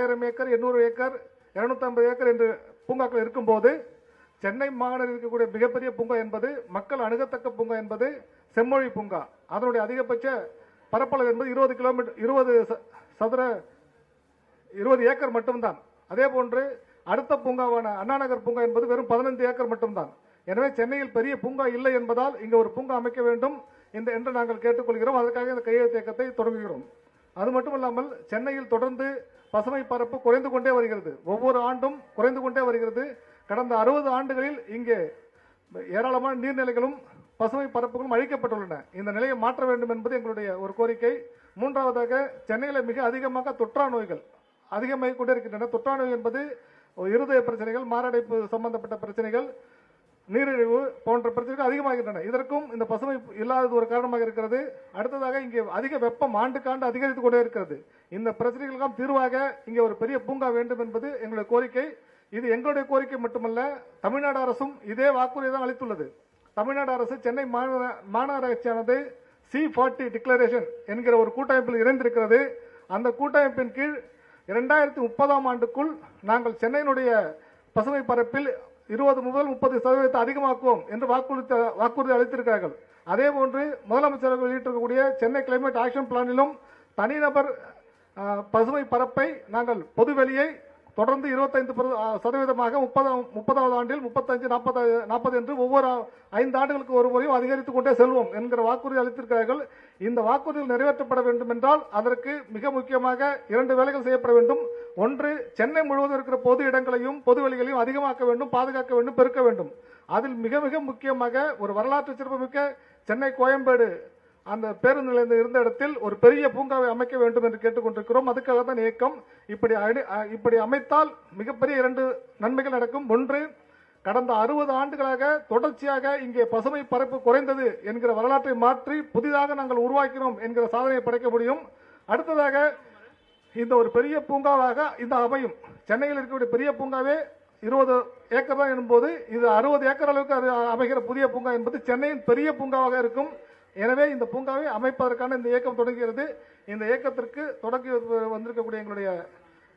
ஆயிரம் ஏக்கர் எண்ணூறு ஏக்கர் இரநூத்தம்பது ஏக்கர் என்று பூங்காக்கள் இருக்கும்போது சென்னை மாநகரில் இருக்கக்கூடிய மிகப்பெரிய பூங்கா என்பது மக்கள் அணுகத்தக்க பூங்கா என்பது செம்மொழி பூங்கா. அதனுடைய அதிகபட்ச பரப்பளவு என்பது இருபது கிலோமீட்டர் இருபது சதுர இருபது ஏக்கர் மட்டும்தான். அதே போன்று அடுத்த பூங்காவான அண்ணாநகர் பூங்கா என்பது வெறும் பதினைந்து ஏக்கர் மட்டும்தான். எனவே சென்னையில் பெரிய பூங்கா இல்லை என்பதால் இங்கு ஒரு பூங்கா அமைக்க வேண்டும் இந்த என்று நாங்கள் கேட்டுக்கொள்கிறோம். அதற்காக இந்த கையெழுத்து இயக்கத்தை தொடங்குகிறோம். அது மட்டும் இல்லாமல் சென்னையில் தொடர்ந்து பசுமை பரப்பு குறைந்து கொண்டே வருகிறது. ஒவ்வொரு ஆண்டும் குறைந்து கொண்டே வருகிறது. கடந்த அறுபது ஆண்டுகளில் இங்கே ஏராளமான நீர்நிலைகளும் பசுமை பரப்புகளும் அழிக்கப்பட்டுள்ளன. இந்த நிலையை மாற்ற வேண்டும் என்பது எங்களுடைய ஒரு கோரிக்கை. மூன்றாவதாக சென்னையில் மிக அதிகமாக தொற்றா நோய்கள் அதிகமாகிக் கொண்டிருக்கின்றன தொற்றா நோய் என்பது இருதய பிரச்சனைகள் மாரடைப்பு சம்பந்தப்பட்ட பிரச்சனைகள் நீரிழிவு போன்ற பிரச்சனைகள் அதிகமாகின்றன. இதற்கும் இந்த பசுமை இல்லாதது ஒரு காரணமாக இருக்கிறது. அடுத்ததாக இங்கே அதிக வெப்பம் ஆண்டுக்காண்டு அதிகரித்துக் கொண்டே இருக்கிறது. இந்த பிரச்சனைகளுக்கெல்லாம் தீர்வாக இங்கே ஒரு பெரிய பூங்கா வேண்டும் என்பது எங்களுடைய கோரிக்கை. இது எங்களுடைய கோரிக்கை மட்டுமல்ல தமிழ்நாடு அரசும் இதே வாக்குறுதி தான் அளித்துள்ளது. தமிழ்நாடு அரசு சென்னை மாநகராட்சியானது சி ஃபார்ட்டி டிக்ளரேஷன் என்கிற ஒரு கூட்டமைப்பில் இணைந்திருக்கிறது. அந்த கூட்டமைப்பின் கீழ் இரண்டாயிரத்தி முப்பதாம் ஆண்டுக்குள் நாங்கள் சென்னையினுடைய பசுமை பரப்பில் இருபது முதல் முப்பது சதவீதத்தை அதிகமாக்குவோம் என்று வாக்குறுதி வாக்குறுதி அளித்திருக்கிறார்கள். அதே போன்று முதலமைச்சர்கள் வெளியிட்டிருக்கக்கூடிய சென்னை கிளைமேட் ஆக்ஷன் பிளானிலும் தனிநபர் பசுமை பரப்பை நாங்கள் பொதுவெளியை தொடர்ந்து இருபத்தைந்து சதவீதமாக முப்பது முப்பதாவது ஆண்டில் முப்பத்தஞ்சு நாற்பது நாற்பது என்று ஒவ்வொரு ஐந்து ஆண்டுகளுக்கு ஒரு முறையும் அதிகரித்துக் கொண்டே செல்வோம் என்கிற வாக்குறுதி அளித்திருக்கிறார்கள். இந்த வாக்குறுதிகள் நிறைவேற்றப்பட வேண்டும் என்றால் அதற்கு மிக முக்கியமாக இரண்டு வேலைகள் செய்யப்பட வேண்டும். ஒன்று சென்னை முழுவதும் இருக்கிற பொது இடங்களையும் பொது வழிகளையும் அதிகமாக்க வேண்டும் பாதுகாக்க வேண்டும் பெருக்க வேண்டும். அதில் மிக மிக முக்கியமாக ஒரு வரலாற்று சிறப்புமிக்க சென்னை கோயம்பேடு அந்த பேருந்து நிலையம் இருந்த இடத்தில் ஒரு பெரிய பூங்காவை அமைக்க வேண்டும் என்று கேட்டுக்கொண்டிருக்கிறோம். அதுக்காக தான் இயக்கம் இப்படி அடி- இப்படி அமைத்தால் மிகப்பெரிய இரண்டு நன்மைகள் நடக்கும். ஒன்று கடந்த அறுபது ஆண்டுகளாக தொடர்ச்சியாக இங்கே பசுமை பரப்பு குறைந்தது என்கிற வரலாற்றை மாற்றி புதிதாக நாங்கள் உருவாக்கினோம் என்கிற சாதனையை படைக்க முடியும். அடுத்ததாக இந்த ஒரு பெரிய பூங்காவாக இந்த அமையும். சென்னையில் இருக்கக்கூடிய பெரிய பூங்காவே இருபது ஏக்கர் தான் என்பது இது அறுபது ஏக்கர் அளவுக்கு அது அமைகிற புதிய பூங்கா என்பது சென்னையின் பெரிய பூங்காவாக இருக்கும். எனவே இந்த பூங்காவை அமைப்பதற்கான இந்த இயக்கம் தொடங்குகிறது. இந்த இயக்கத்திற்கு தொடங்கி வந்திருக்கக்கூடிய எங்களுடைய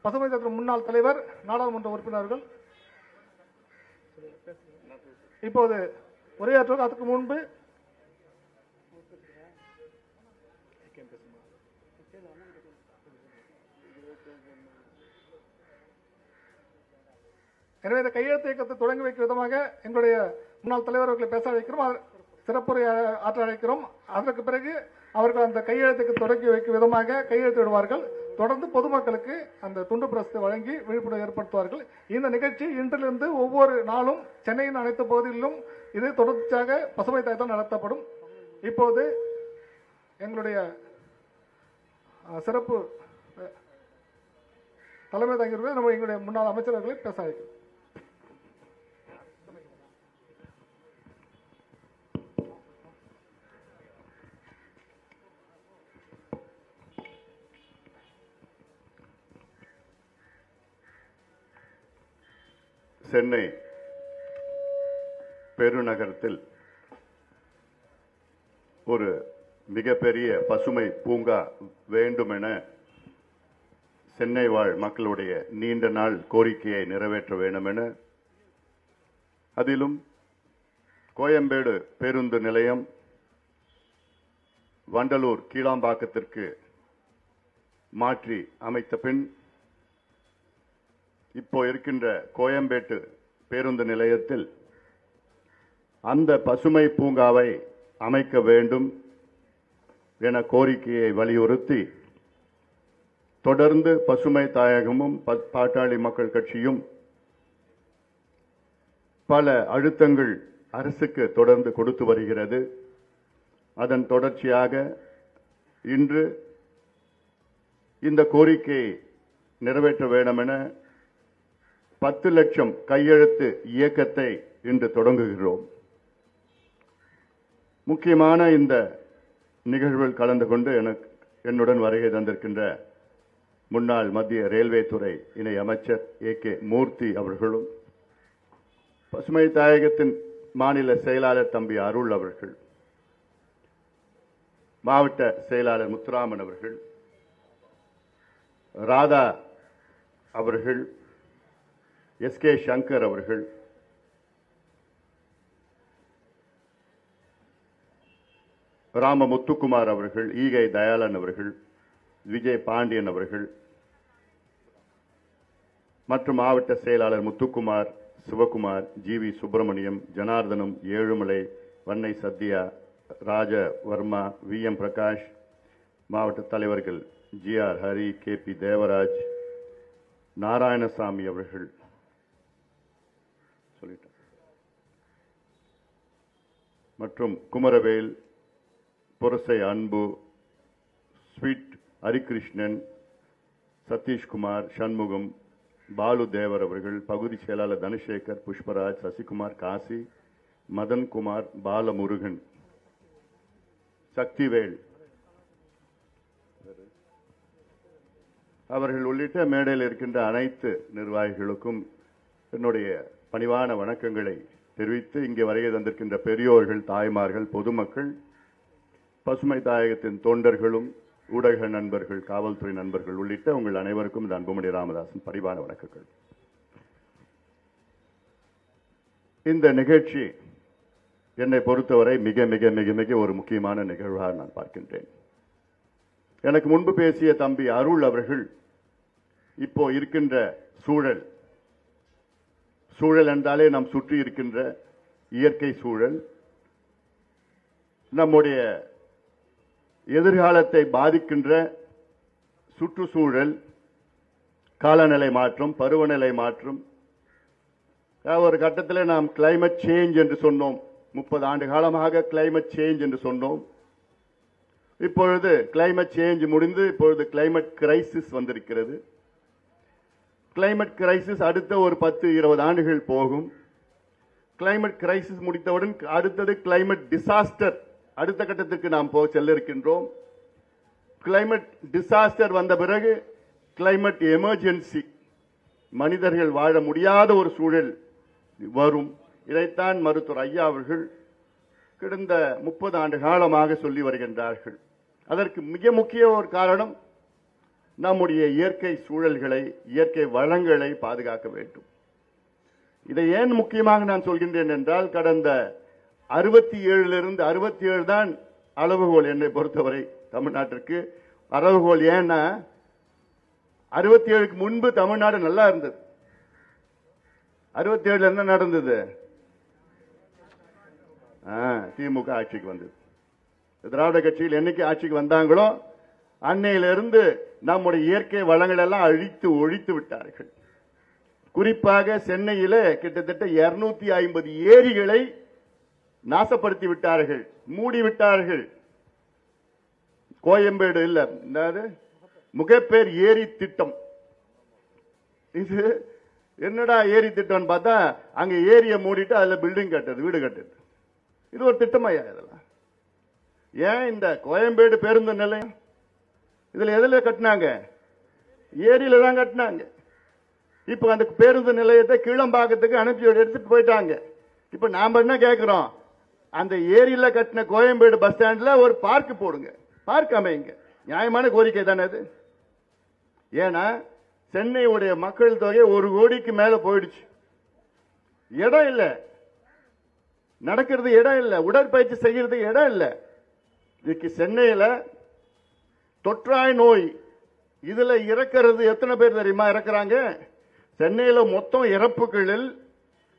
பசுமை தத்துவ முன்னாள் தலைவர் நாடாளுமன்ற உறுப்பினர்கள். இப்போது உரையாற்றுவது அதுக்கு முன்பு எனவே இந்த கையெழுத்து இயக்கத்தை தொடங்கி வைக்கும் விதமாக எங்களுடைய முன்னாள் தலைவர் அவர்களை பேச வைக்கிறோம் சிறப்புரை ஆற்ற அழைக்கிறோம் அதற்கு பிறகு அவர்கள் அந்த கையெழுத்துக்கு தொடங்கி வைக்கும் விதமாக கையெழுத்து விடுவார்கள். தொடர்ந்து பொதுமக்களுக்கு அந்த துண்டு பிரசத்தை வழங்கி விழிப்புணர்வு ஏற்படுத்துவார்கள். இந்த நிகழ்ச்சி இன்றிலிருந்து ஒவ்வொரு நாளும் சென்னையின் அனைத்து பகுதிகளிலும் இது தொடர்ச்சியாக பசுமை தாயத்தால் நடத்தப்படும். இப்போது எங்களுடைய சிறப்பு தலைமை தங்கியிருக்கிற நம்ம எங்களுடைய முன்னாள் அமைச்சர்களை பேச அழைக்கிறோம். சென்னை பெருநகரத்தில் ஒரு மிகப்பெரிய பசுமை பூங்கா வேண்டுமென சென்னை வாழ் மக்களுடைய நீண்ட நாள் கோரிக்கையை நிறைவேற்ற வேண்டுமென அதிலும் கோயம்பேடு பேருந்து நிலையம் வண்டலூர் கீழாம்பாக்கத்திற்கு மாற்றி அமைத்த பின் இப்போ இருக்கின்ற கோயம்பேட்டு பேருந்து நிலையத்தில் அந்த பசுமை பூங்காவை அமைக்க வேண்டும் என கோரிக்கையை வலியுறுத்தி தொடர்ந்து பசுமை தாயகமும் பாட்டாளி மக்கள் கட்சியும் பல அழுத்தங்கள் அரசுக்கு தொடர்ந்து கொடுத்து வருகிறது. அதன் தொடர்ச்சியாக இன்று இந்த கோரிக்கையை நிறைவேற்ற வேண்டும் என பத்து லட்சம் கையெழுத்து இயக்கத்தை இன்று தொடங்குகிறோம். முக்கியமான இந்த நிகழ்வில் கலந்து கொண்டு எனக்கு என்னுடன் வருகை தந்திருக்கின்ற முன்னாள் மத்திய ரயில்வே துறை இணை அமைச்சர் ஏ கே மூர்த்தி அவர்களும் பசுமை தாயகத்தின் மாநில செயலாளர் தம்பி அருள் அவர்கள் மாவட்ட செயலாளர் முத்துராமன் அவர்கள் ராதா அவர்கள் எஸ் கே சங்கர் அவர்கள். ராம முத்துக்குமார் அவர்கள் ஈகை தயாளன் அவர்கள் விஜய் பாண்டியன் அவர்கள் மற்றும் மாவட்ட செயலாளர் Muthukumar Sivakumar G V Subramaniam Janardhanam Ezhumalai Vannai Sathya Raja Varma V M Prakash மாவட்ட தலைவர்கள் G R Hari K P Devaraj Narayanasamy அவர்கள். மற்றும் குமரவேல் புரசை அன்பு ஸ்வீட் ஹரிகிருஷ்ணன் சதீஷ்குமார் சண்முகம் பாலு தேவர் அவர்கள் பகுதி செயலாளர் தனசேகர் புஷ்பராஜ் சசிகுமார் காசி மதன்குமார் பாலமுருகன். சக்திவேல். அவர்கள் உள்ளிட்ட மேடையில் இருக்கின்ற அனைத்து நிர்வாகிகளுக்கும் என்னுடைய பணிவான வணக்கங்களை தெரிவித்து இங்கே வருகை தந்திருக்கின்ற பெரியோர்கள் தாய்மார்கள் பொதுமக்கள் பசுமை தாயகத்தின் தொண்டர்களும் ஊடக நண்பர்கள் காவல்துறை நண்பர்கள் உள்ளிட்ட உங்கள் அனைவருக்கும் இந்த அன்புமணி ராமதாசன் பரிவான வணக்கங்கள். இந்த நிகழ்ச்சி என்னை பொறுத்தவரை மிக மிக மிக மிக ஒரு முக்கியமான நிகழ்வாக நான் பார்க்கின்றேன். எனக்கு முன்பு பேசிய தம்பி அருள் அவர்கள் இப்போ இருக்கின்ற சூழல் சூழல் என்றாலே நாம் சுற்றி இருக்கின்ற இயற்கை சூழல். நம்முடைய எதிர்காலத்தை பாதிக்கின்ற சுற்றுச்சூழல் காலநிலை மாற்றம் பருவநிலை மாற்றம். ஒரு கட்டத்தில் நாம் கிளைமேட் சேஞ்ச் என்று சொன்னோம். முப்பது ஆண்டு காலமாக கிளைமேட் சேஞ்ச் என்று சொன்னோம். இப்பொழுது கிளைமேட் சேஞ்ச் முடிந்து இப்பொழுது கிளைமேட் கிரைசிஸ் வந்திருக்கிறது. கிளைமேட் கிரைசிஸ் அடுத்த ஒரு பத்து இருபது ஆண்டுகள் போகும். கிளைமேட் கிரைசிஸ் முடித்தவுடன் அடுத்தது கிளைமேட் டிசாஸ்டர் அடுத்த கட்டத்திற்கு நாம் போக செல்ல இருக்கின்றோம் கிளைமேட் டிசாஸ்டர் வந்த பிறகு கிளைமேட் எமர்ஜென்சி மனிதர்கள் வாழ முடியாத ஒரு சூழல் வரும். இதைத்தான் மருத்துவர் ஐயா அவர்கள் கிடந்த முப்பது ஆண்டு காலமாக சொல்லி வருகின்றார்கள். அதற்கு மிக முக்கிய ஒரு காரணம் நம்முடைய இயற்கை சூழல்களை இயற்கை வளங்களை பாதுகாக்க வேண்டும். இதை ஏன் முக்கியமாக நான் சொல்கின்றேன் என்றால் கடந்த அறுபத்தி ஏழுலிருந்து அறுபத்தி ஏழு தான் அளவுகோல் என்னை பொறுத்தவரை தமிழ்நாட்டிற்கு. அளவுகோல் ஏன்னா அறுபத்தி ஏழுக்கு முன்பு தமிழ்நாடு நல்லா இருந்தது. அறுபத்தி ஏழுல என்ன நடந்தது? ஆ, திமுக ஆட்சிக்கு வந்தது. திராவிட கட்சியில் என்னைக்கு ஆட்சிக்கு வந்தாங்களோ அன்னையிலிருந்து நம்முடைய இயற்கை வளங்கள் எல்லாம் அழித்து ஒழித்து விட்டார்கள். குறிப்பாக சென்னையில கிட்டத்தட்ட 250 ஐம்பது ஏரிகளை நாசப்படுத்தி விட்டார்கள் மூடி விட்டார்கள். கோயம்பேடு இல்ல என்னது? முகப்பேர் ஏரி திட்டம். இது என்னடா ஏரி திட்டம்னு பார்த்தா அங்க ஏரியை மூடிட்டு அதுல பில்டிங் கட்டுறது வீடு கட்டுறது. இது ஒரு திட்டமாயா இதெல்லாம்? ஏன் இந்த கோயம்பேடு பேருந்து நிலையம்? இதில் எதில் கட்டினாங்க? ஏரியில் தான் கட்டினாங்க. இப்போ அந்த பேருந்து நிலையத்தை கீழம்பாக்கத்துக்கு அனுப்பி எடுத்துட்டு போயிட்டாங்க. இப்போ நாம் என்ன கேட்குறோம் அந்த ஏரியில் கட்டின கோயம்பேடு பஸ் ஸ்டாண்டில் ஒரு பார்க் போடுங்க. பார்க் அமையுங்க நியாயமான கோரிக்கை தானே அது? ஏன்னா சென்னையுடைய மக்கள் தொகை ஒரு கோடிக்கு மேலே போயிடுச்சு. இடம் இல்லை. நடக்கிறது இடம் இல்லை. உடற்பயிற்சி செய்கிறது இடம் இல்லை. இதுக்கு சென்னையில் தொற்றாய் நோய். இதில் இறக்கிறது எத்தனை பேர் தெரியுமா இறக்குறாங்க? சென்னையில் மொத்தம் இறப்புகளில்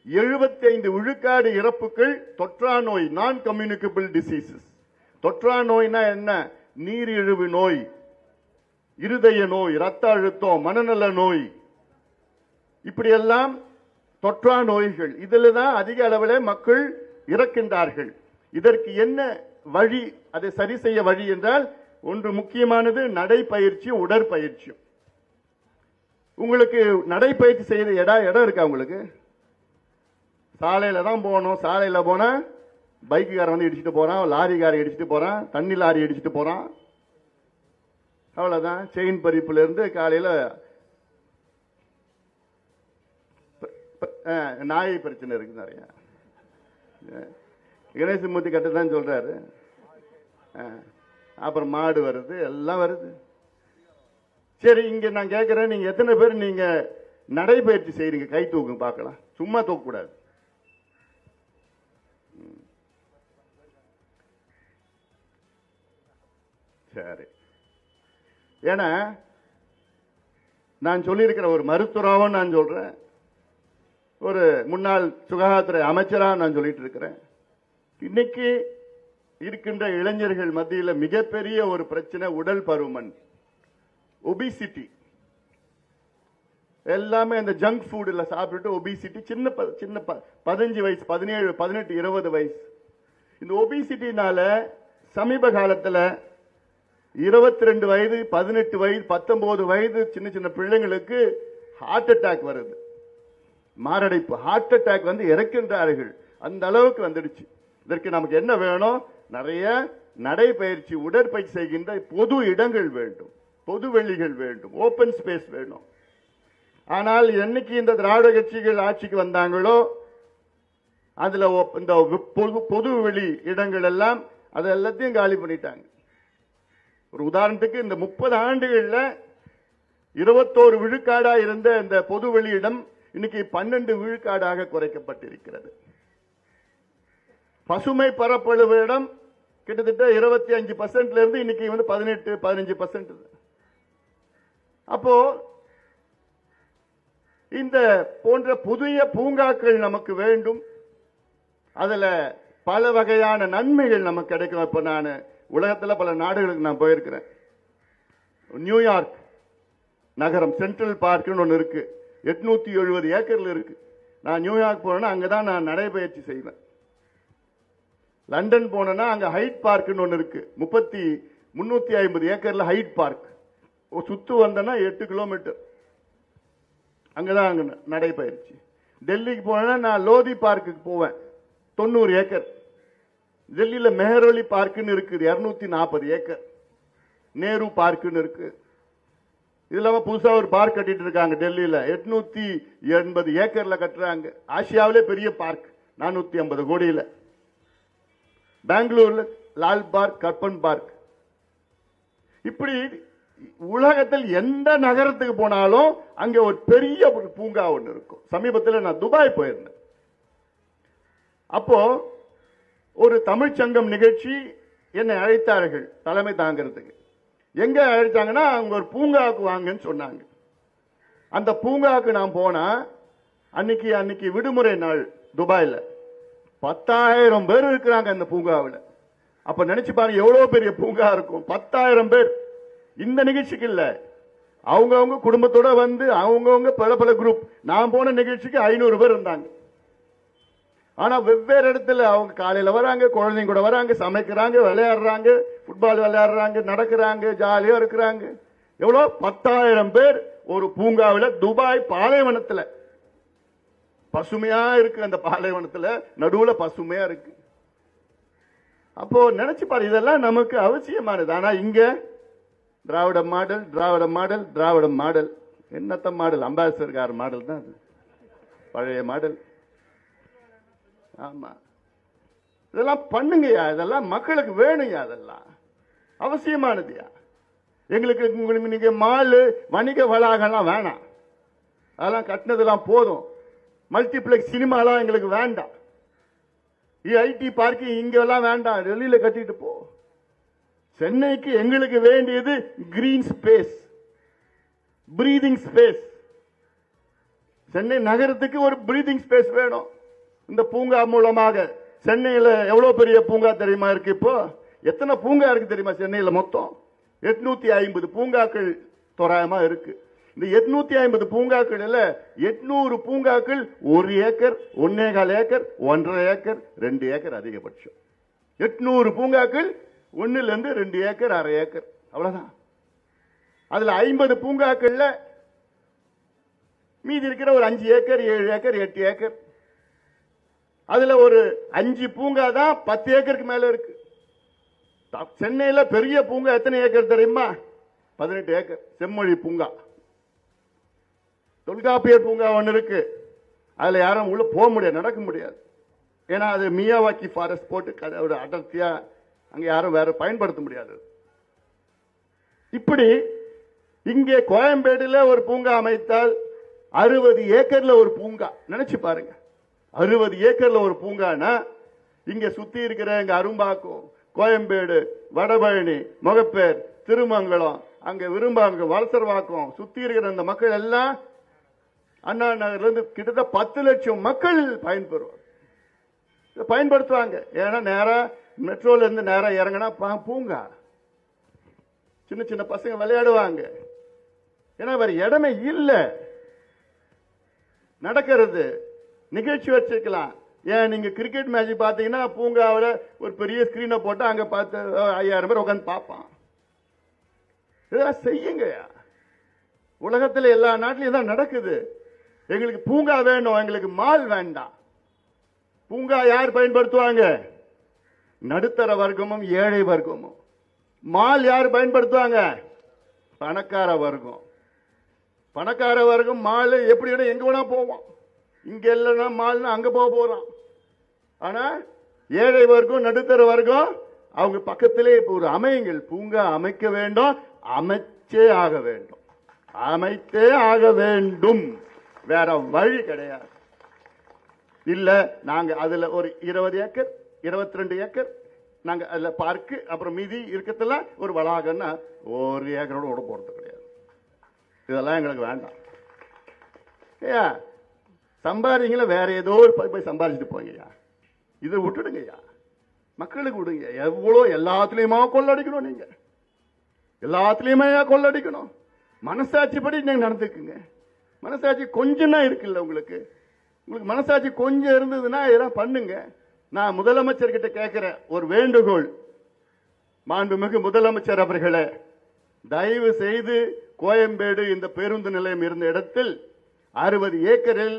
75 விழுக்காடு இறப்புகள் தொற்றா நோய் நான் கம்யூனிகபிள் டிசீசஸ் தொற்றா நோய்னா என்ன? நீரிழிவு நோய் இருதய நோய் ரத்த அழுத்தம் மனநல நோய். இப்படியெல்லாம் தொற்றா நோய்கள். இதில் தான் அதிக அளவில் மக்கள் இறக்கின்றார்கள். இதற்கு என்ன வழி? அதை சரி செய்ய வழி என்றால் ஒன்று முக்கியமானது நடைப்பயிற்சி உடற்பயிற்சியும். உங்களுக்கு நடைப்பயிற்சி செய்த இடம் இடம் இருக்கா உங்களுக்கு? சாலையில தான் போகணும். சாலையில் போனால் பைக்குக்காரன் வந்து இடிச்சிட்டு போகிறான் லாரிக்காரன் இடிச்சுட்டு போகிறான் தண்ணி லாரி இடிச்சுட்டு போகிறான் அவ்வளோதான் செயின் பறிப்புலேருந்து காலையில் நாய் பிரச்சனை இருக்கு நிறைய. கணேசமூர்த்தி கட்ட தான் சொல்கிறாரு ஆ, அப்புறம் மாடு வருது எல்லாம் வருது. சரி இங்க நான் கேட்கிறேன் நீங்க எத்தனை பேர் நீங்க நடைபயிற்சி செய்கிறீங்க கை தூக்குங்க பார்க்கலாம். சும்மா தூக்க கூடாது சரி. ஏன்னா நான் சொல்லியிருக்கிற ஒரு மருத்துவராகவும் நான் சொல்றேன். ஒரு முன்னாள் சுகாதாரத்துறை அமைச்சராக நான் சொல்லிட்டு இருக்கிறேன். இன்னைக்கு இருக்கின்ற இளைஞர்கள் மத்தியில் மிகப்பெரிய ஒரு பிரச்சனை உடல் பருமன். ஒபிசிட்டி எல்லாமே இந்த ஜங்க் ஃபுட்டில் சாப்பிட்டுட்டு ஒபிசிட்டி சின்ன ப- சின்ன ப- பதினஞ்சு வயசு பதினேழு பதினெட்டு இருபது வயசு. இந்த ஒபிசிட்டினால சமீப காலத்தில் இருபத்தி ரெண்டு வயது பதினெட்டு வயது பத்தொன்பது வயது சின்ன சின்ன பிள்ளைங்களுக்கு ஹார்ட் அட்டாக் வருது. மாரடைப்பு. ஹார்ட் அட்டாக் வந்து இறக்கின்றார்கள். அந்த அளவுக்கு வந்துடுச்சு. இதற்கு நமக்கு என்ன வேணும்? நிறைய நடைபயிற்சி உடற்பயிற்சி செய்கின்ற பொது இடங்கள் வேண்டும். பொது வெளிகள் வேண்டும். ஓபன் ஸ்பேஸ் வேணும். ஆனால் என்னைக்கு இந்த திராவிட கட்சிகள் ஆட்சிக்கு வந்தாங்களோ அதுல இந்த பொது பொது வெளி இடங்கள் எல்லாம் அது எல்லாத்தையும் காலி பண்ணிட்டாங்க. ஒரு உதாரணத்துக்கு இந்த முப்பது ஆண்டுகள்ல இருபத்தோரு விழுக்காடா இருந்த இந்த பொது வெளியிடம் இன்னைக்கு பன்னெண்டு விழுக்காடாக குறைக்கப்பட்டிருக்கிறது. பசுமை பரப்பளவு இடம் கிட்டத்தட்ட இருபத்தி அஞ்சு பர்சன்ட்ல இருந்து இன்னைக்கு வந்து பதினெட்டு பதினஞ்சு பர்சன்ட் அப்போ இந்த போன்ற புதிய பூங்காக்கள் நமக்கு வேண்டும். அதில் பல வகையான நன்மைகள் நமக்கு கிடைக்கும். இப்போ நான் உலகத்தில் பல நாடுகளுக்கு நான் போயிருக்கிறேன். நியூயார்க் நகரம் சென்ட்ரல் பார்க்னு ஒன்று இருக்குது எட்நூற்றி எழுபது ஏக்கரில் இருக்குது நான் நியூயார்க் போனேன்னா அங்கதான் நான் நடைபயிற்சி செய்வேன். லண்டன் போனேன்னா அங்க ஹைட் பார்க்குன்னு ஒன்று இருக்கு. முப்பத்தி முன்னூத்தி ஐம்பது ஏக்கர்ல ஹைட் பார்க். சுத்து வந்தேன்னா எட்டு கிலோமீட்டர். அங்கதான் அங்க நடைபயிற்சி. டெல்லிக்கு போனேன்னா நான் லோதி பார்க்குக்கு போவேன். தொண்ணூறு ஏக்கர். டெல்லியில மெஹரோலி பார்க்குன்னு இருக்குது. இருநூத்தி நாற்பது ஏக்கர். நேரு பார்க்குன்னு இருக்கு. இது இல்லாம புதுசா ஒரு பார்க் கட்டிட்டு இருக்காங்க டெல்லியில. எட்நூத்தி எண்பது ஏக்கர்ல கட்டுறாங்க. ஆசியாவிலே பெரிய பார்க். நானூத்தி ஐம்பது கோடியில. பெங்களூர்ல லால் பார்க் கற்பன் பார்க். இப்படி உலகத்தில் எந்த நகரத்துக்கு போனாலும் அங்க ஒரு பெரிய ஒரு பூங்கா ஒன்று இருக்கும். சமீபத்தில் நான் துபாய் போயிருந்தேன். அப்போ ஒரு தமிழ்ச்சங்கம் நிகழ்ச்சி என்னை அழைத்தார்கள் தலைமை தாங்கிறதுக்கு. எங்க அழைச்சாங்கன்னா அங்க ஒரு பூங்காவுக்கு வாங்கன்னு சொன்னாங்க. அந்த பூங்காவுக்கு நான் போனா அன்னைக்கு அன்னைக்கு விடுமுறை நாள் துபாயில். பத்தாயிரம் பேர் இருக்கிறாங்க அந்த பூங்காவில். அப்ப நினைச்சு பாருங்க எவ்வளவு பெரிய பூங்கா இருக்கும். பத்தாயிரம் பேர். இந்த நிகழ்ச்சிக்கு இல்ல. அவங்கவுங்க குடும்பத்தோட வந்து அவங்கவுங்க பல பல குரூப் நான் போன நிகழ்ச்சிக்கு ஐநூறு பேர் இருந்தாங்க. ஆனா வெவ்வேறு இடத்துல அவங்க காலையில வராங்க குழந்தைங்க கூட வராங்க சமைக்கிறாங்க விளையாடுறாங்க ஃபுட்பால் விளையாடுறாங்க நடக்கிறாங்க ஜாலியா இருக்கிறாங்க. எவ்வளவு பத்தாயிரம் பேர் ஒரு பூங்காவில் துபாய் பாலைவனத்துல. பசுமையா இருக்கு அந்த பாலைவனத்துல நடுவுல பசுமையா இருக்கு. அப்போ நினைச்சு பாரு இதெல்லாம் நமக்கு அவசியமானது. ஆனா இங்க Dravida model Dravida model Dravida model. என்னத்த மாடல்? அம்பாசிடர் கார் மாடல் தான் அது. பழைய மாடல். ஆமா. இதெல்லாம் பண்ணுங்கய்யா இதெல்லாம் மக்களுக்கு வேணும்யா அதெல்லாம். அவசியமானதுயா எங்களுக்கு உங்களுக்கு நீங்க மாலு வணிக வளாகம்லாம் வேணாம். அதெல்லாம் கட்டினதெல்லாம் போதும். மல்டிப்ளெக்ஸ் சினிமாலாம் எங்களுக்கு வேண்டாம். ஐடி பார்க்கிங் இங்கெல்லாம் வேண்டாம். டெல்லியில் கட்டிட்டு போ. சென்னைக்கு எங்களுக்கு வேண்டியது green space breathing space Chennai நகரத்துக்கு ஒரு பிரீதிங் ஸ்பேஸ் வேணும். இந்த பூங்கா மூலமாக. சென்னையில் எவ்வளோ பெரிய பூங்கா தெரியுமா இருக்கு இப்போ? எத்தனை பூங்கா இருக்கு தெரியுமா சென்னையில் மொத்தம்? எட்நூத்தி ஐம்பது பூங்காக்கள் தோராயமாக இருக்குது இந்த எட்நூத்தி ஐம்பது பூங்காக்கள்ல எட்நூறு பூங்காக்கள் ஒரு ஏக்கர் ஒன்னேகால் ஏக்கர் ஒன்றரை ஏக்கர் ரெண்டு ஏக்கர் அதிகபட்சம். எட்நூறு பூங்காக்கள் ஒன்னுல இருந்து ரெண்டு ஏக்கர் அரை ஏக்கர். அவ்வளவுதான். அதுல ஐம்பது பூங்காக்கள்ல மீதி இருக்கிற ஒரு அஞ்சு ஏக்கர் ஏழு ஏக்கர் எட்டு ஏக்கர். அதுல ஒரு அஞ்சு பூங்கா தான் பத்து ஏக்கருக்கு மேல இருக்கு. சென்னையில் பெரிய பூங்கா எத்தனை ஏக்கர் தெரியுமா? பதினெட்டு ஏக்கர். செம்மொழி பூங்கா. தொல்காப்பியர் பூங்கா ஒன்று இருக்கு. அதில் யாரும் உள்ள போக முடியாது நடக்க முடியாது. ஏன்னா அது மியாவாக்கி ஃபாரஸ்ட் போட்டு கட- ஒரு அடர்த்தியாக அங்கே யாரும் வேற பயன்படுத்த முடியாது. இப்படி இங்கே கோயம்பேடுல ஒரு பூங்கா அமைத்தால் அறுபது ஏக்கர்ல ஒரு பூங்கா. நினைச்சு பாருங்க. அறுபது ஏக்கர்ல ஒரு பூங்கானா? இங்க சுத்தி இருக்கிற இங்கே அரும்பாக்கம் கோயம்பேடு வடபழனி முகப்பேர் திருமங்கலம் அங்க விரும்பாங்க வளசர்வாக்கம் சுத்தி இருக்கிற அந்த மக்கள் எல்லாம் அண்ணா நகர்லேருந்து கிட்டத்தட்ட பத்து லட்சம் மக்கள் பயன்பெறுவார் இதை பயன்படுத்துவாங்க. ஏன்னா நேராக மெட்ரோலேருந்து நேராக இறங்கினா பூங்கா. சின்ன சின்ன பசங்க விளையாடுவாங்க. ஏன்னா வேற இடமே இல்லை. நடக்கிறது. நிகழ்ச்சி வச்சுக்கலாம் ஏன் நீங்கள் கிரிக்கெட் மேட்ச் பார்த்தீங்கன்னா பூங்காவில் ஒரு பெரிய ஸ்க்ரீனை போட்டு அங்கே பார்த்து ஐயாயிரம் பேர் உட்காந்து பார்ப்பான். இதெல்லாம் செய்யுங்கய்யா. உலகத்தில் எல்லா நாட்டிலையும் தான் நடக்குது. எங்களுக்கு பூங்கா வேணும் எங்களுக்கு மால் வேண்டாம். பூங்கா யார் பயன்படுத்துவாங்க? நடுத்தர வர்க்கமும் ஏழை வர்க்கமும். மால் யார் பயன்படுத்துவாங்க? பணக்கார வர்க்கம். பணக்கார வர்க்கம் மால் எப்படி வேணும் எங்க வேணா போவோம். இங்க இல்லைன்னா மால்னா அங்க போக போறான் ஆனா ஏழை வர்க்கம் நடுத்தர வர்க்கம் அவங்க பக்கத்திலே இப்போ ஒரு அமையுங்கள். பூங்கா அமைக்க வேண்டும் அமைச்சே ஆக வேண்டும். அமைத்தே ஆக வேண்டும். வேற வழி கிடையாது. இல்ல நாங்க அதுல ஒரு இருபது ஏக்கர் இருபத்தி ரெண்டு ஏக்கர் நாங்க அதுல பார்க்கு அப்புறம் மீதி இருக்கிறதுல ஒரு வளாகம்னா ஒரு ஏக்கரோட விட போறது கிடையாது. இதெல்லாம் எங்களுக்கு வேண்டாம். ஏயா சம்பாதிங்கள வேற ஏதோ ஒரு போய் சம்பாதிச்சுட்டு போங்கய்யா. இதை விட்டுடுங்கய்யா. மக்களுக்கு விடுங்க எவ்வளோ எல்லாத்துலேயுமா கொள்ளடிக்கணும் நீங்கள் எல்லாத்துலேயுமே கொள்ளடிக்கணும். மனசாட்சிப்படி நீங்கள் நடந்துக்குங்க. மனசாட்சி கொஞ்சம்னா இருக்குல்ல உங்களுக்கு? உங்களுக்கு மனசாட்சி கொஞ்சம் இருந்ததுன்னா இதெல்லாம் பண்ணுங்க. நான் முதலமைச்சர் கிட்ட கேட்கிறேன் ஒரு வேண்டுகோள். மாண்புமிகு முதலமைச்சர் அவர்களே தயவு செய்து கோயம்பேடு இந்த பேருந்து நிலையம் இருந்த இடத்தில் அறுபது ஏக்கரில்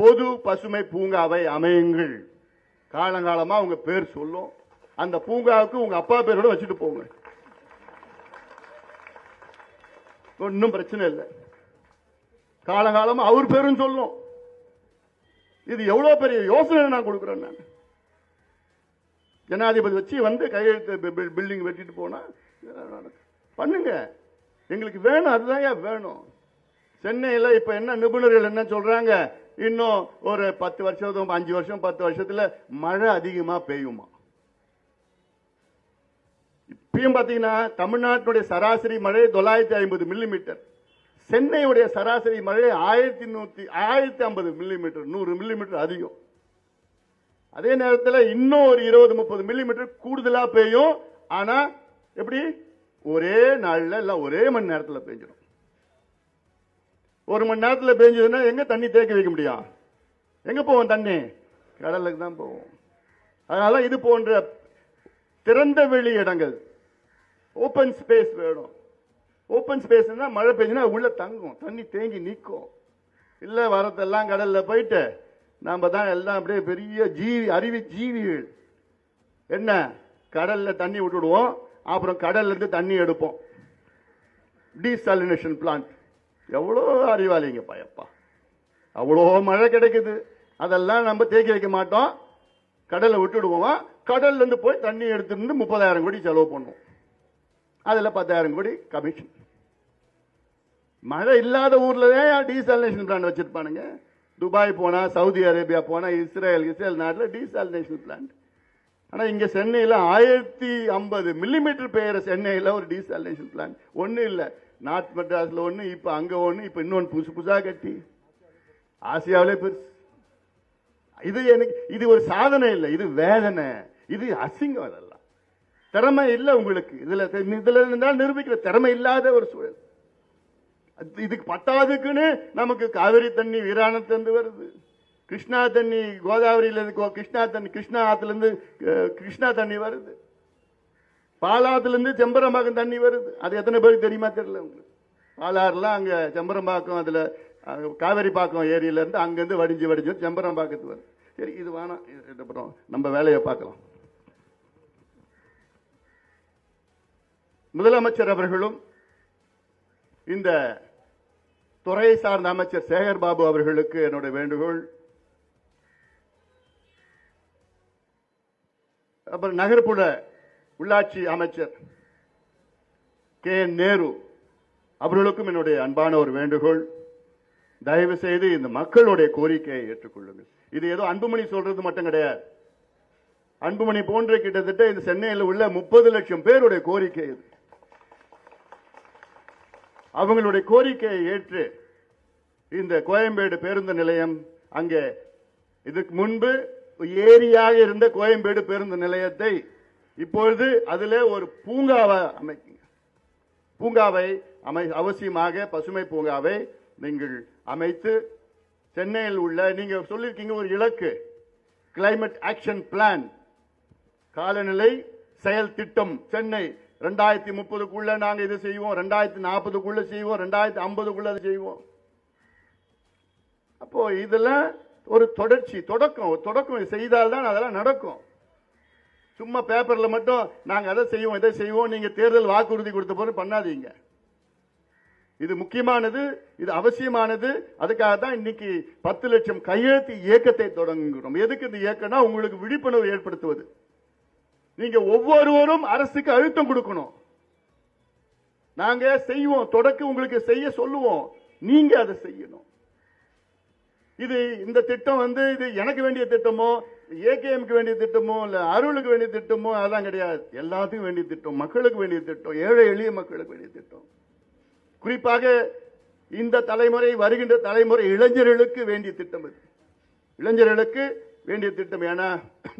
பொது பசுமை பூங்காவை அமையுங்கள். காலங்காலமா உங்க பேர் சொல்லும். அந்த பூங்காவுக்கு உங்க அப்பா பேரோட வச்சுட்டு போங்க. ஒன்றும் பிரச்சனை இல்லை. காலங்காலமா அவர் பேரும் சொல்லும். இது எவ்வளவு பெரிய யோசனை நான் கொடுக்குறேன் நான். ஜனாதிபதி வச்சு வந்து கையெழுத்து பில்டிங் வெட்டிட்டு போனா பண்ணுங்க. எங்களுக்கு வேணும் அதுதான் வேணும்? சென்னையில் இப்போ என்ன நிபுணர்கள் என்ன சொல்றாங்க? இன்னும் ஒரு பத்து வருஷம் அஞ்சு வருஷம் பத்து வருஷத்துல மழை அதிகமா பெய்யுமா? இப்பயும் பார்த்தீங்கன்னா தமிழ்நாட்டுடைய சராசரி மழை தொள்ளாயிரத்தி ஐம்பது மில்லிமீட்டர் சென்னையுடைய சராசரி மழை ஆயிரத்தி நூத்தி ஆயிரத்தி ஐம்பது மில்லிமீட்டர் நூறு மில்லிமீட்டர் அதிகம். அதே நேரத்தில் இன்னும் ஒரு இருபது முப்பது மில்லிமீட்டர் கூடுதலா பெய்யும். ஆனா எப்படி? ஒரே நாள்ல இல்ல ஒரே மணி நேரத்தில் பெஞ்சிடும். ஒரு மணி நேரத்தில் பெஞ்சதுன்னா எங்க தண்ணி தேக்கி வைக்க முடியும்? எங்க போவோம் தண்ணி? கடலுக்கு தான் போவோம். அதனால இது போன்ற திறந்த வெளி இடங்கள் ஓபன் ஸ்பேஸ் வேணும். ஓப்பன் ஸ்பேஸ்னா மழை பெஞ்சுனா உள்ள தங்கும். தண்ணி தேங்கி நிற்கும் இல்லை வரத்தெல்லாம் கடலில் போயிட்டு நாம தான் எல்லாம் அப்படியே பெரிய ஜீவி அறிவி ஜீவிகள். என்ன? கடலில் தண்ணி விட்டுடுவோம். அப்புறம் கடல்லேருந்து தண்ணி எடுப்போம். டீசாலினேஷன் பிளான்ட் எவ்வளோ அறிவாளிங்க பயப்பா. அவ்வளோ மழை கிடைக்குது. அதெல்லாம் நம்ம தேக்கி வைக்க மாட்டோம். கடலை விட்டுடுவோம். கடல்லேருந்து போய் தண்ணி எடுத்துருந்து முப்பதாயிரம் கோடி செலவு பண்ணுவோம். அதில் பத்தாயிரம் கோடி கமிஷன் மழை இல்லாத ஊர்ல தான் டீசாலினேஷன் பிளான் வச்சிருப்பானுங்க? துபாய் போனா சவுதி அரேபியா போனா இஸ்ரேல் இஸ்ரேல் நாட்டில் டீசாலினேஷன் பிளான்ட் ஆனா இங்க சென்னையில் ஆயிரத்தி ஐம்பது மில்லிமீட்டர் பெய்யற சென்னையில் ஒரு டீசாலினேஷன் பிளான்ட் ஒன்றும் இல்லை. நார்த் மெட்ராஸில் ஒன்று இப்போ அங்கே ஒன்று இப்போ இன்னொன்று புதுசு புதுசாக கட்டி. ஆசியாவிலே பெருசு. இது எனக்கு இது ஒரு சாதனை இல்லை. இது வேதனை. இது அசிங்கம் அதெல்லாம். திறமை இல்லை உங்களுக்கு. இதில் இதில் இருந்தால் நிரூபிக்கிற திறமை இல்லாத ஒரு சூழல். இதுக்கு பத்தாவதுக்குன்னு நமக்கு காவிரி தண்ணி வீராணத்திலிருந்து வருது. கிருஷ்ணா தண்ணி கோதாவரியிலேருந்து கோ- கிருஷ்ணா தண்ணி கிருஷ்ணா ஆற்றுலேருந்து கிருஷ்ணா தண்ணி வருது. பாலாத்துலேருந்து செம்பரம்பாக்கம் தண்ணி வருது. அது எத்தனை பேருக்கு தெரியுமா தெரியல உங்களுக்கு? பாலாறுலாம் அங்கே செம்பரம்பாக்கம் அதில் காவேரி பாக்கம் ஏரியிலேருந்து அங்கேருந்து வடிஞ்சு வடிஞ்சு செம்பரம்பாக்கத்து வருது. சரி இது வேணாம் அப்புறம் நம்ம வேலையை பார்க்கலாம். முதலமைச்சர் அவர்களும் இந்த துறையை சார்ந்த அமைச்சர் சேகர் பாபு அவர்களுக்கு என்னுடைய வேண்டுகோள். அப்புறம் நகர்ப்புற உள்ளாட்சி அமைச்சர் கே. என் நேரு அவர்களுக்கும் என்னுடைய அன்பான ஒரு வேண்டுகோள். தயவு செய்து இந்த மக்களுடைய கோரிக்கையை ஏற்றுக்கொள்ளுங்கள். இது ஏதோ அன்புமணி சொல்றது மட்டும் கிடையாது. அன்புமணி போன்ற கிட்டத்தட்ட இந்த சென்னையில் உள்ள முப்பது லட்சம் பேருடைய கோரிக்கை இது. அவங்களுடைய கோரிக்கையை ஏற்று இந்த கோயம்பேடு பேருந்து நிலையம் அங்கே இதுக்கு முன்பு ஏரியாக இருந்த கோயம்பேடு பேருந்து நிலையத்தை இப்பொழுது அதில் ஒரு பூங்காவை அமைக்குங்க பூங்காவை அமை அவசியமாக பசுமை பூங்காவை நீங்கள் அமைத்து சென்னையில் உள்ள நீங்க சொல்லியிருக்கீங்க ஒரு இலக்கு கிளைமேட் ஆக்ஷன் பிளான் காலநிலை செயல் திட்டம் சென்னை ரெண்டாயிரத்தி முப்பதுக்குள்ள நாங்கள் இதை செய்வோம். ரெண்டாயிரத்தி நாற்பதுக்குள்ள செய்வோம். ரெண்டாயிரத்தி ஐம்பதுக்குள்ள அதை செய்வோம். அப்போ இதில் ஒரு தொடர்ச்சி தொடக்கம். தொடக்கம் செய்தால்தான் அதெல்லாம் நடக்கும். சும்மா பேப்பரில் மட்டும் நாங்கள் அதை செய்வோம் இதை செய்வோம். நீங்கள் தேர்தல் வாக்குறுதி கொடுத்த போது பண்ணாதீங்க. இது முக்கியமானது இது அவசியமானது. அதுக்காக தான் இன்னைக்கு பத்து லட்சம் கையெழுத்து இயக்கத்தை தொடங்குகிறோம். எதுக்கு இந்த இயக்கம்னா உங்களுக்கு விழிப்புணர்வு ஏற்படுத்துவது. நீங்க ஒவ்வொருவரும் அரசுக்கு அழுத்தம் கொடுக்கணும். நாங்க செய்வோம் தொடக்க உங்களுக்கு செய்ய சொல்லுவோம். நீங்க அதை செய்யணும். இது இந்த திட்டம் வந்து இது எனக்கு வேண்டிய திட்டமோ ஏகேஎம்க்கு வேண்டிய திட்டமோ இல்ல அருளுக்கு வேண்டிய திட்டமோ அதெல்லாம் கிடையாது. எல்லாத்துக்கும் வேண்டிய திட்டம் மக்களுக்கு வேண்டிய திட்டம் ஏழை எளிய மக்களுக்கு வேண்டிய திட்டம். குறிப்பாக இந்த தலைமுறை வருகின்ற தலைமுறை இளைஞர்களுக்கு வேண்டிய திட்டம் இது. இளைஞர்களுக்கு வேண்டிய திட்டம். ஏன்னா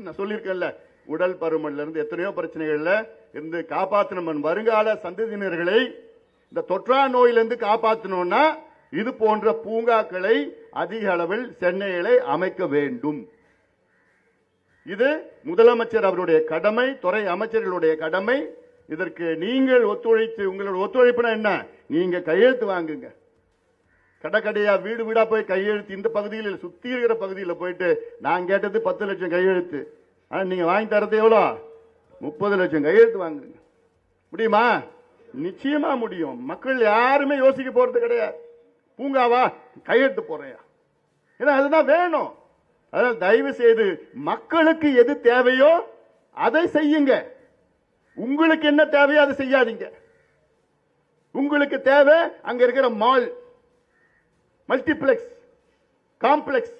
நான் சொல்லியிருக்கேன்ல உடல் பருமன்ல இருந்து எத்தனையோ பிரச்சனைகள்ல இருந்து காப்பாற்றணும் வருங்கால சந்ததியினர்களை இந்த தொற்றா நோயிலிருந்து காப்பாற்றணும்னா இது போன்ற பூங்காக்களை அதிக அளவில் சென்னையிலே அமைக்க வேண்டும். இது முதலமைச்சர் அவருடைய கடமை துறை அமைச்சர்களுடைய கடமை. இதற்கு நீங்கள் ஒத்துழைத்து உங்களோட ஒத்துழைப்புனா என்ன? நீங்க கையெழுத்து வாங்குங்க. கடைக்கடையா வீடு வீடா போய் கையெழுத்து இந்த பகுதியில் சுத்தி இருக்கிற பகுதியில் போயிட்டு நான் கேட்டது பத்து லட்சம் கையெழுத்து. ஆனால் நீங்கள் வாங்கி தரது எவ்வளோ? முப்பது லட்சம் கையெழுத்து வாங்குங்க. முடியுமா? நிச்சயமா முடியும். மக்கள் யாருமே யோசிக்க போறது கிடையாது. பூங்காவா? கையெழுத்து போறையா ஏன்னா அதுதான் வேணும். அதனால் தயவு செய்து மக்களுக்கு எது தேவையோ அதை செய்யுங்க. உங்களுக்கு என்ன தேவையோ அதை செய்யாதீங்க. உங்களுக்கு தேவை அங்க இருக்கிற மால் மல்டிப்ளெக்ஸ் காம்ப்ளெக்ஸ்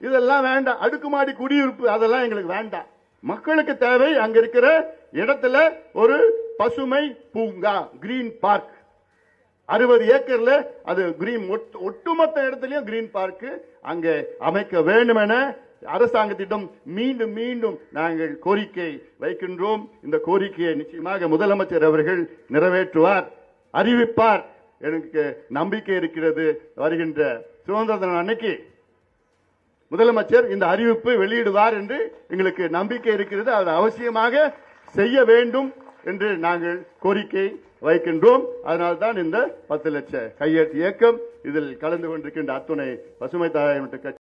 இதெல்லாம் வேண்டாம். அடுக்குமாடி குடியிருப்பு அதெல்லாம் எங்களுக்கு வேண்டாம். மக்களுக்கு தேவை அங்க இருக்கிற இடத்துல ஒரு பசுமை பூங்கா கிரீன் பார்க் அறுபது ஏக்கர்ல அது கிரீன் ஒட்டுமொத்த இடத்துலயும் கிரீன் பார்க் அங்க அமைக்க வேண்டும் என அரசாங்கத்திடம் மீண்டும் மீண்டும் நாங்கள் கோரிக்கை வைக்கின்றோம். இந்த கோரிக்கையை நிச்சயமாக முதலமைச்சர் அவர்கள் நிறைவேற்றுவார் அறிவிப்பார். எனக்கு நம்பிக்கை இருக்கிறது. வருகின்ற சுதந்திர தினம் அன்னைக்கு முதலமைச்சர் இந்த அறிவிப்பு வெளியிடுவார் என்று எங்களுக்கு நம்பிக்கை இருக்கிறது. அது அவசியமாக செய்ய வேண்டும் என்று நாங்கள் கோரிக்கை வைக்கின்றோம். அதனால்தான் இந்த பத்து லட்ச கையெழுத்து இயக்கம் இதில் கலந்து கொண்டிருக்கின்ற அத்துணை பசுமை தாயமற்ற கட்சி